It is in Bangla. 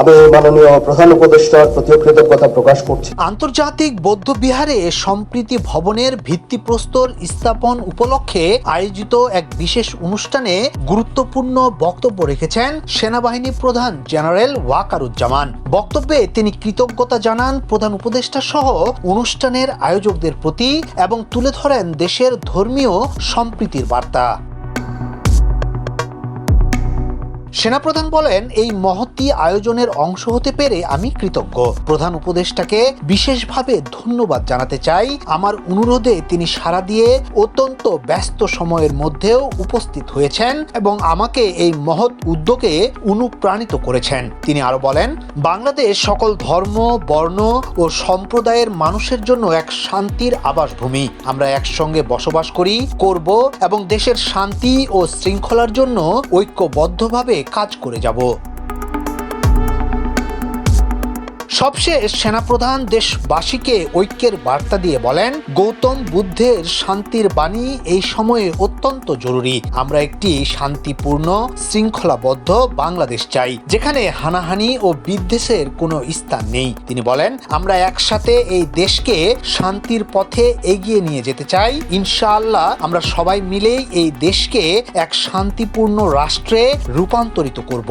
আমি মাননীয় প্রধান উপদেষ্টার প্রতিও কৃতজ্ঞতা প্রকাশ করছি। আন্তর্জাতিক বৌদ্ধ বিহারে সম্প্রীতি ভবনের ভিত্তিপ্রস্তর স্থাপন উপলক্ষে আয়োজিত এক বিশেষ অনুষ্ঠানে গুরুত্বপূর্ণ বক্তব্য রেখেছেন সেনাবাহিনী প্রধান জেনারেল ওয়াকারুজ্জামান। বক্তব্যে তিনি কৃতজ্ঞতা জানান প্রধান উপদেষ্টা সহ অনুষ্ঠানের আয়োজকদের প্রতি এবং তুলে ধরেন দেশের ধর্মীয় সম্প্রীতির বার্তা। সেনাপ্রধান বলেন, এই মহতি আয়োজনের অংশ হতে পেরে আমি কৃতজ্ঞ। প্রধান উপদেষ্টাকে বিশেষভাবে ধন্যবাদ জানাতে চাই। আমার অনুরোধে তিনি সাড়া দিয়ে অত্যন্ত ব্যস্ত সময়ের মধ্যেও উপস্থিত হয়েছেন এবং আমাকে এই মহৎ উদ্যোগে অনুপ্রাণিত করেছেন। তিনি আরও বলেন, বাংলাদেশ সকল ধর্ম, বর্ণ ও সম্প্রদায়ের মানুষের জন্য এক শান্তির আবাসভূমি। আমরা একসঙ্গে বসবাস করি, করব এবং দেশের শান্তি ও শৃঙ্খলার জন্য ঐক্যবদ্ধভাবে কাজ করে যাব। সবশেষ সেনাপ্রধান দেশবাসীকে ঐক্যের বার্তা দিয়ে বলেন, গৌতম বুদ্ধের শান্তির বাণী এই সময়ে অত্যন্ত জরুরি। আমরা একটি শান্তিপূর্ণ, শৃঙ্খলাবদ্ধ বাংলাদেশ চাই, যেখানে হানাহানি ও বিদ্বেষের কোনো স্থান নেই। তিনি বলেন, আমরা একসাথে এই দেশকে শান্তির পথে এগিয়ে নিয়ে যেতে চাই। ইনশাআল্লাহ আমরা সবাই মিলেই এই দেশকে এক শান্তিপূর্ণ রাষ্ট্রে রূপান্তরিত করব।